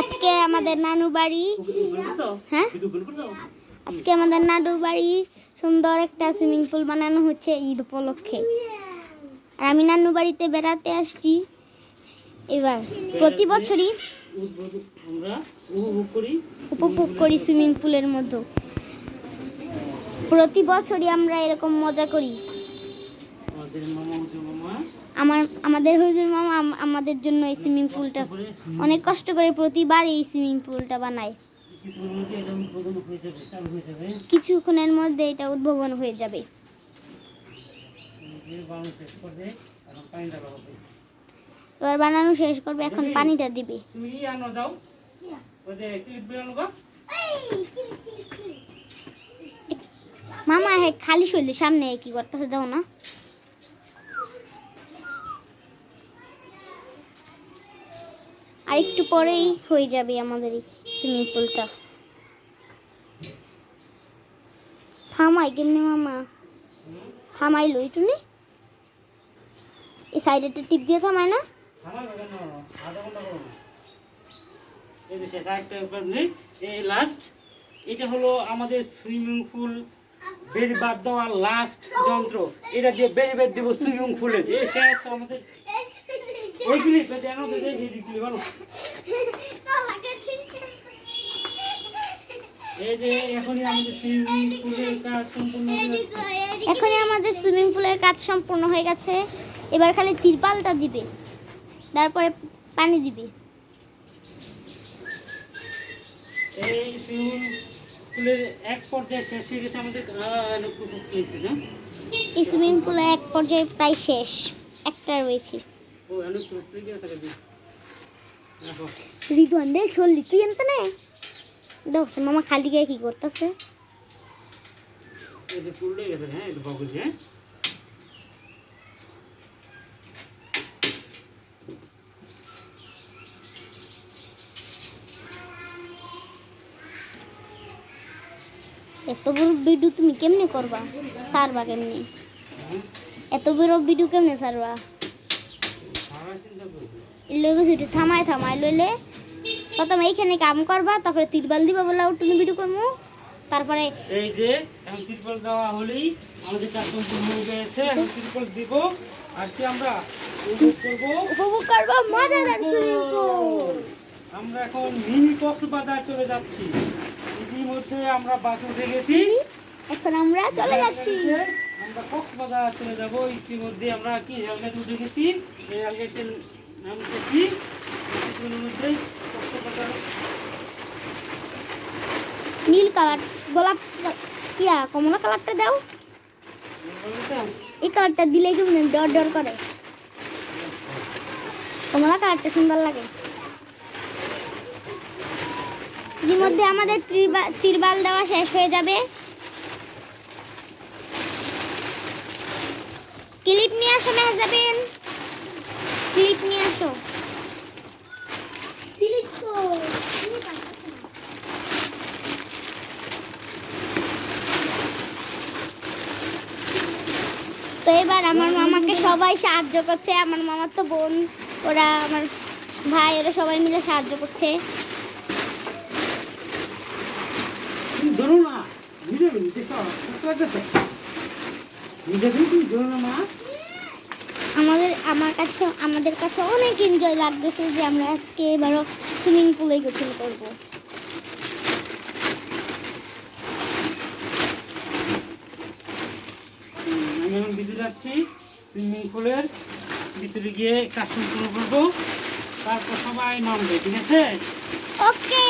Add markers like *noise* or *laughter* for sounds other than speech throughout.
আজকে আমাদের নানু বাড়ি। হ্যাঁ? আজকে আমাদের নানুর বাড়ি সুন্দর একটা সুইমিং পুল বানানো হচ্ছে ঈদ উপলক্ষে। আর আমি নানু বাড়িতে বেড়াতে আসছি। এবার প্রতি বছরই উপভোগ করি। সুইমিং পুলের মধ্যে। প্রতি বছরই আমরা এরকম মজা করি। আমার আমাদের হুজুর মামা আমাদের জন্য এই সুইমিং পুলটা অনেক কষ্ট করে প্রতিবার এই সুইমিং পুলটা বানায়। কিছুক্ষণের মধ্যে এটা উদ্ভাবন হয়ে যাবে। এবার বানানো শেষ করবে এখন পানিটা দিবে। মামা হ্যাঁ খালি শরীরে সামনে কি করতেছে দাও না। আর একটু পরেই হয়ে যাবে আমাদের এই সুইমিং পুলটা থামাই কেমনি মামা। থামাই লই তুমি এই সাইডে টিপ দিয়ে থামায় না? এটা হলো আমাদের সুইমিং পুল বের বাদ দেওয়ার লাস্ট যন্ত্র। এটা দিয়ে বের বের দেবো সুইমিং পুলের এই শেষ আমাদের তো বলো। এখনই আমাদের সুইমিং পুলের কাজ সম্পূর্ণ হয়ে গেছে। এবার খালি তিরপালটা দিবে তারপরে পানি দিবে। এই সুইমিং পুলের এক পর্যায়ে শেষ হয়ে গেছে আমাদের এই সুইমিং পুলের এক পর্যায়ে প্রায় শেষ। একটা রয়েছে। রিদওয়ান রে চললি তুই এনতে নে। দেখছে মামা খালি গায়ে কি করতেছে। হ্যাঁ হ্যাঁ এত বড় ভিডিও তুমি কেমনে করবা? সারবা কেমনে? এত বড় ভিডিও কেমনে সারবা? করব লইগে সেটা থামায় থামায় লইলে প্রথমে এইখানে কাম করবা তারপরে তিরবাল দিবা বলে তুমি ভিডিও করব তারপরে এই যে এখন ত্রিপল দেওয়া হলেই আমাদের কাজ সম্পূর্ণ হয়ে গেছে এখন ত্রিপল দিব। আর কি আমরা উপভোগ করব? উপভোগ করবা মজাদার সুইমিং পুল আমরা এখন মিনি কক্সবাজার চলে যাচ্ছি। ইতিমধ্যে আমরা বাস উঠে গেছি। এখন আমরা চলে যাচ্ছি। আমরা কক্সবাজার চলে যাব। ইতিমধ্যে আমরা কি রেলগেট উঠে গেছি? রেলগেটে নীল কালার, গোলাপ ইয়া, কমলা কালারটা দাও। এই কালারটা দিলে কেমন ডর ডর করে? কমলা কালারটা সুন্দর লাগে। ইতিমধ্যে আমাদের ত্রিবা- তিরবাল দেওয়া শেষ হয়ে যাবে। ক্লিপ নিয়ে আসো মেহজাবিন। ক্লিপ নিয়ে আসো তো এবার আমার মামাকে সবাই সাহায্য করছে। আমার মামার তো বোন ওরা আমার ভাই ওরা সবাই মিলে সাহায্য করছে। ধরো না। নিজে লাগতেছে নিজে তুমি ধরো না মা। আমাদের আমার কাছে আমাদের কাছে অনেক এনজয় লাগতেছে যে আমরা আজকে এবারও সুইমিং পুলে গোসল করব। আমি এখন ভিতরে যাচ্ছি সুইমিং পুলের ভিতরে গিয়ে কাজ সম্পূর্ণ করব। তারপর সবাই নামবে ঠিক আছে? ওকে।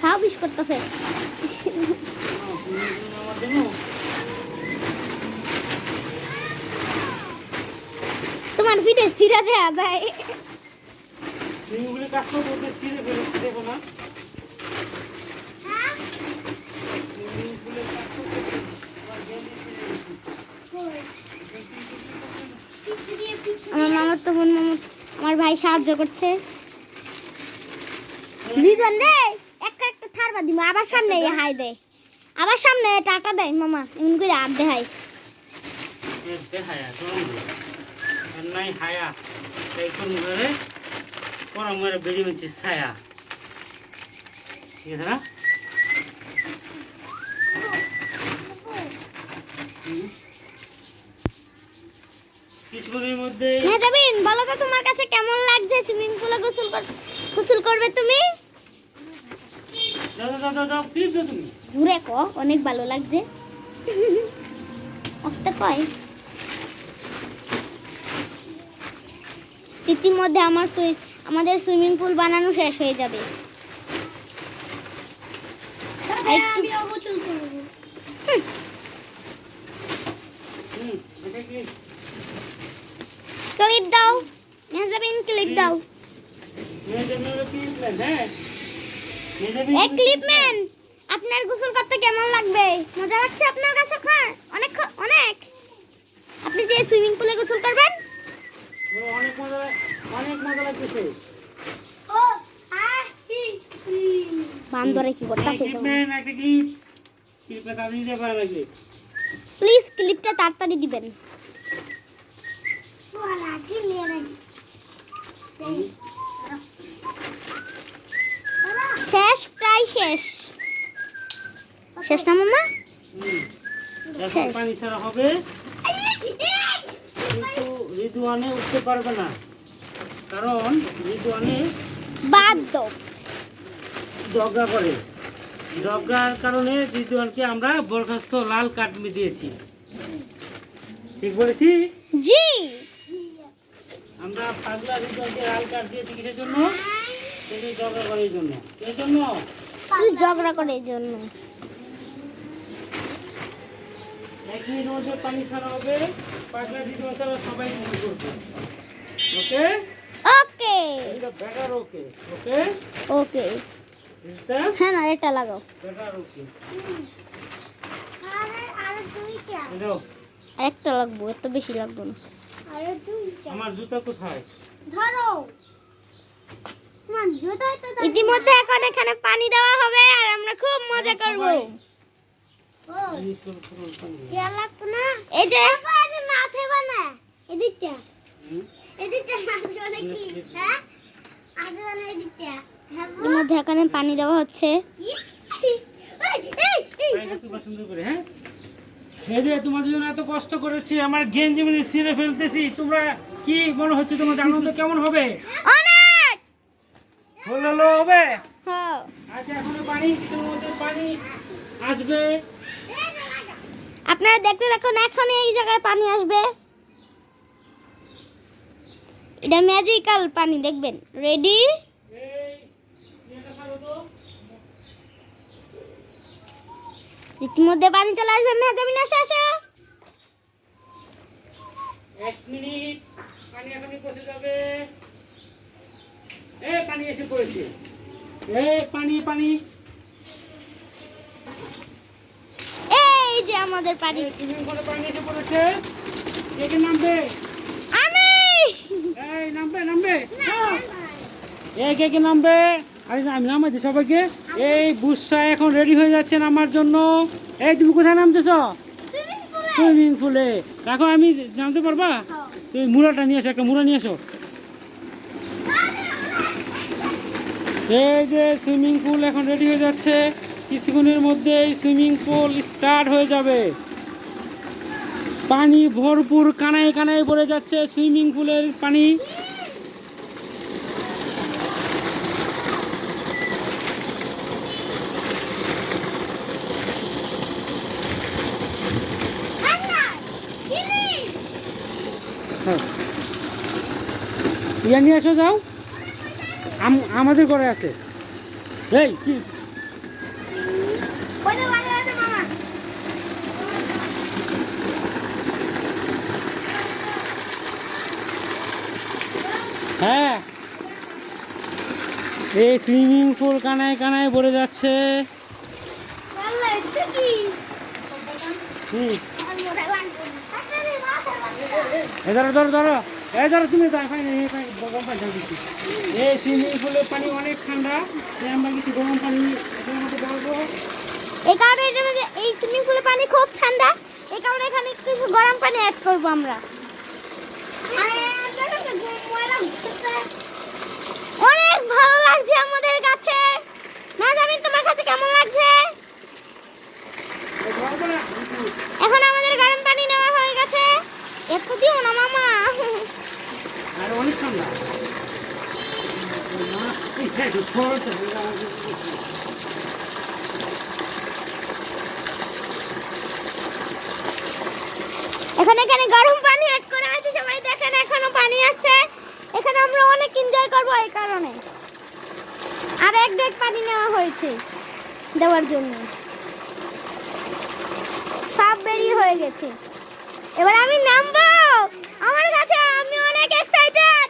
খাও বিশ করতেছে? *laughs* আমার তোমার পিঠে সিরা দেয়া যায়। বলতে ছিঁড়ে ফেলে দেবো না। ছিঁড়ে দিচ্ছি। আমার মামার তো বোন মামা আমার ভাই সাহায্য করছে। রিজন রে একটা একটা থারবা দিব আবার সামনে হাই দেয় আবার সামনে টাটা দেয় মামা এমন করে আর দেখায় দেখায়। নাই হায়া। তাই কোন ঘরে? পরম ঘরে বেরিয়ে হচ্ছে ছায়া। ঠিক আছে না? হুম। কিছুক্ষণের মধ্যে মেজাবিন বলো তো তোমার কাছে কেমন লাগছে? সুইমিং পুলে গোসল কর গোসল করবে তুমি? দাও দাও দাও দাও ক্লিপ দাও তুমি ক অনেক ভালো লাগছে। *laughs* কয়। ইতিমধ্যে আমার সুই- আমাদের সুইমিং পুল বানানো শেষ হয়ে যাবে। ক্লিপ ক্লিপ দাও মেজাবিন ক্লিপ দাও। ক্লিপ হ্যাঁ? মেয়েদের এ ক্লিপম্যান আপনার গোসল করতে কেমন লাগবে? মজা লাগছে আপনার কাছে হ্যাঁ অনেক খ- অনেক আপনি যে সুইমিং পুলে গোসল করবেন অনেক মজা অনেক মজা লাগতেছে বান্দরে কি করতেছে ক্লিপ নেন একটা ক্লিপ ক্লিপটা কাজে প্লিজ ক্লিপটা তাড়াতাড়ি দিবেন। শেষ প্রায় শেষ। শেষ না মামা। পানি ছাড়া হবে। কিন্তু ঋতুয়ানে উঠতে পারবে না। কারণ ঋতুয়ানে বাদ দাও ঝগড়া করে ঝগড়ার কারণে ঋতুয়ানকে আমরা বরখাস্ত লাল কাঠ দিয়েছি। ঠিক বলেছি? জি। আমরা পাগলা ঋতুয়ানকে লাল কাঠ দিয়েছি কিসের জন্য? কিন্তু ঝগড়া করে জন্য। এই জন্য? ঝগড়া করে এই জন্য। এক মিনিট মধ্যে পানি ছাড়া হবে পাগলা ঋতুয়ান ছাড়া সবাই শুরু করবে। ওকে? ওকে এটা বেটার ওকে ওকে হ্যাঁ না এটা লাগাও। বেটার ওকে দাও একটা লাগবো এত বেশি লাগবো না। আমার জুতা কোথায়? ধরো। ইতিমধ্যে এখন এখানে পানি দেওয়া হবে আর আমরা খুব মজা করব। পানি। এই যে মাছে বানা এদিকটা। হ্যাঁ? বানা এদিকটা ইতিমধ্যে এখানে পানি দেওয়া হচ্ছে। হ্যাঁ? এই যে তোমাদের জন্য এত কষ্ট করেছি আমার গেঞ্জি মানে ছিঁড়ে ফেলতেছি। তোমরা কি মনে হচ্ছে তোমাদের আনন্দ কেমন হবে? অনেক! হলো হলো হবে? হ্যাঁ। আচ্ছা এখন পানি? কিছুর মধ্যে পানি আসবে। আপনারা দেখতে দেখুন এখন এই জায়গায় পানি আসবে। এটা ম্যাজিক্যাল পানি দেখবেন। রেডি। ইতিমধ্যে পানি চলে আসবে মেজাবিন আসো আসো এক মিনিট পানি এখনই যাবে। এ পানি এসে পড়েছে। এ পানি পানি। এই যে আমাদের পানি। পানি এসে পড়েছে। কে কে নামবে আমি এই নামবে নামবে এই কে কে নামবে? আরে আমি নামাইছি সবাইকে। এই বুসা এখন রেডি হয়ে যাচ্ছে নামার জন্য। এই তুমি কোথায় নামতেছ? সুইমিং পুলে আমি নামতে পারবা? তুমি মুড়াটা নিয়ে আসো একটা মুড়া নিয়ে আসো এই যে সুইমিং পুল এখন রেডি হয়ে যাচ্ছে। কিছুক্ষণের মধ্যে এই সুইমিং পুল স্টার্ট হয়ে যাবে। পানি ভরপুর কানায় কানায় পড়ে যাচ্ছে সুইমিং পুলের পানি হ্যাঁ। ইয়া নিয়ে আসো যাও। আম- আমাদের ঘরে আছে। এই কি? হ্যাঁ। এই সুইমিং পুল কানায় কানায় ভরে যাচ্ছে। হুম। ধরো ধরো ধরো। এই ধরো তুমি এই গরম পানি দিচ্ছি। এই সুইমিং পুলের পানি অনেক ঠান্ডা। আমরা কিছু গরম পানি এই কারণে এই সুইমিং পুলের পানি খুব ঠান্ডা এই কারণে এখানে কিছু গরম পানি অ্যাড করব আমরা মামা আর অনেক ঠান্ডা এই দেখ, খরচ আছে, এখন এখানে গরম পানি অ্যাড করা হয়েছে সবাই দেখেন এখনও পানি আসছে এখানে আমরা অনেক এনজয় করব এই কারণে। আর এক ডেক পানি নেওয়া হয়েছে দেওয়ার জন্য। সাপ বেরিয়ে হয়ে গেছে। এবার আমি নামবো! আমার কাছে আমি অনেক এক্সাইটেড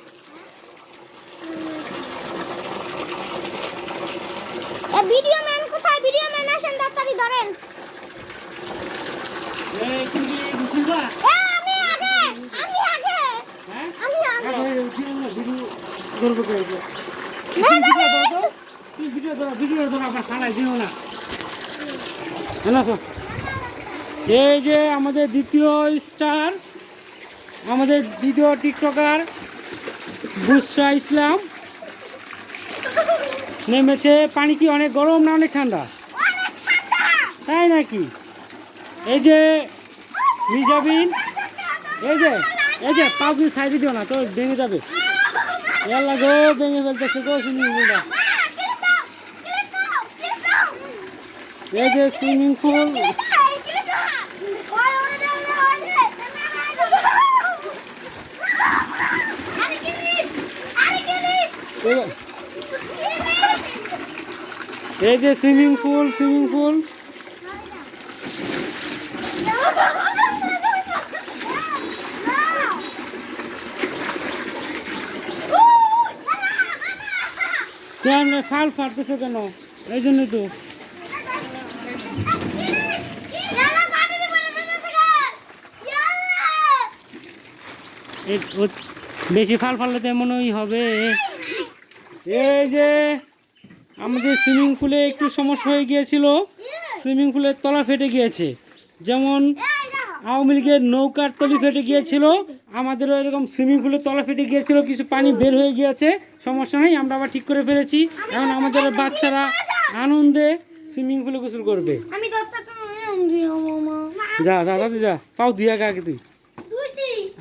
এ ভিডিও ম্যান কোথায়? ভিডিও ম্যান আসেন তাড়াতাড়ি ধরেন? এ আমি আগে আমি আগে হ্যাঁ? আমি আগে আরে, উঠি না, ভিডিও না, ভিডিও ধরো ভিডিও ধরো, ভিডিও ধরো, খানায় দিও না। না, এই যে আমাদের দ্বিতীয় স্টার আমাদের দ্বিতীয় টিকটকার বুসরা ইসলাম। নেমেছে পানি কি অনেক গরম না অনেক ঠান্ডা? তাই নাকি? এই যে মিজাবিন এই যে এই যে পা দিয়ে সাইডে দিও না তো ভেঙে যাবে। এলা গো, ভেঙে ফেলতেছে গো সুইমিং পুলটা। এই যে সুইমিং পুল। এই যে সুইমিং পুল সুইমিং পুল। *laughs* ফাল ফাটতেছে কেন? এই জন্য তো। বেশি ফাল ফাললে তো এমনই হবে। এই যে, আমাদের সুইমিং পুলে একটু সমস্যা হয়ে গিয়েছিল। সুইমিং পুলের তলা ফেটে গিয়েছে। যেমন আওয়ামী লীগের নৌকার তলি ফেটে গিয়েছিল। আমাদেরও এরকম সুইমিং পুলের তলা ফেটে গিয়েছিল কিছু পানি বের হয়ে গিয়েছে সমস্যা নেই আমরা আবার ঠিক করে ফেলেছি। এখন আমাদের বাচ্চারা আনন্দে সুইমিং পুলে গোসল করবে। যা যা দাদি যা পাও দিয়ে আগে তুই।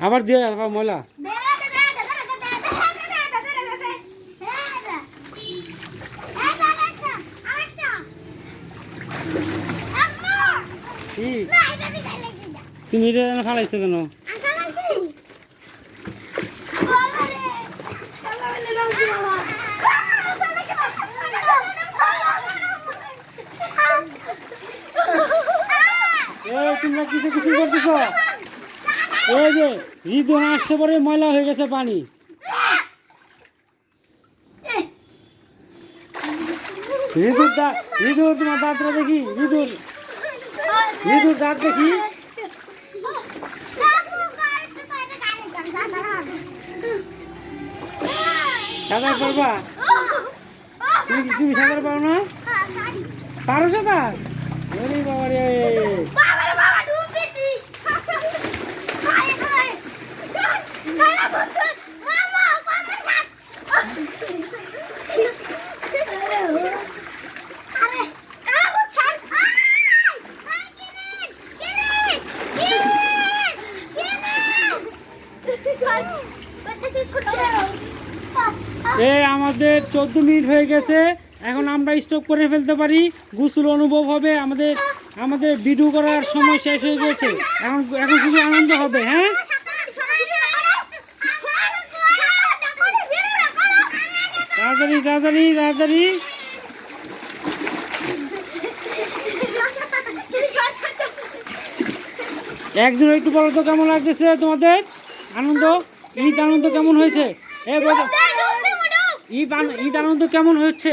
আবার দিয়ে পাও ময়লা। তুমি এটা যেন ফালাইছো কেন এই তোমরা কিছু কিছু এই যে আসতে পরে ময়লা হয়ে গেছে পানি। দাঁত তোমার দাঁতটা দেখি দাঁত দেখি। সাঁতার পারবা তুমি তুমি সাঁতার পারো না? পারো সাঁতার বাবা রে বাবারে বাবা ডুবতেছি হায় হায় কালা বন্ধু মামা পাপা সাথ আরে কালা বন্ধু ছাড় আয় কিলিন কিলিন কিলিন কিলিন ছাড় করতেছিস করতে এ আমাদের চোদ্দ মিনিট হয়ে গেছে। এখন আমরা স্টপ করে ফেলতে পারি। গুসুল অনুভব হবে। আমাদের আমাদের ভিডিও করার সময় শেষ হয়ে গেছে। এখন এখন শুধু আনন্দ হবে হ্যাঁ? তাড়াতাড়ি তাড়াতাড়ি তাড়াতাড়ি। একজন একটু বলো তো কেমন লাগতেছে তোমাদের? আনন্দ? ঈদ আনন্দ কেমন হয়েছে? এ ঈদ ঈদ আনন্দ কেমন হচ্ছে?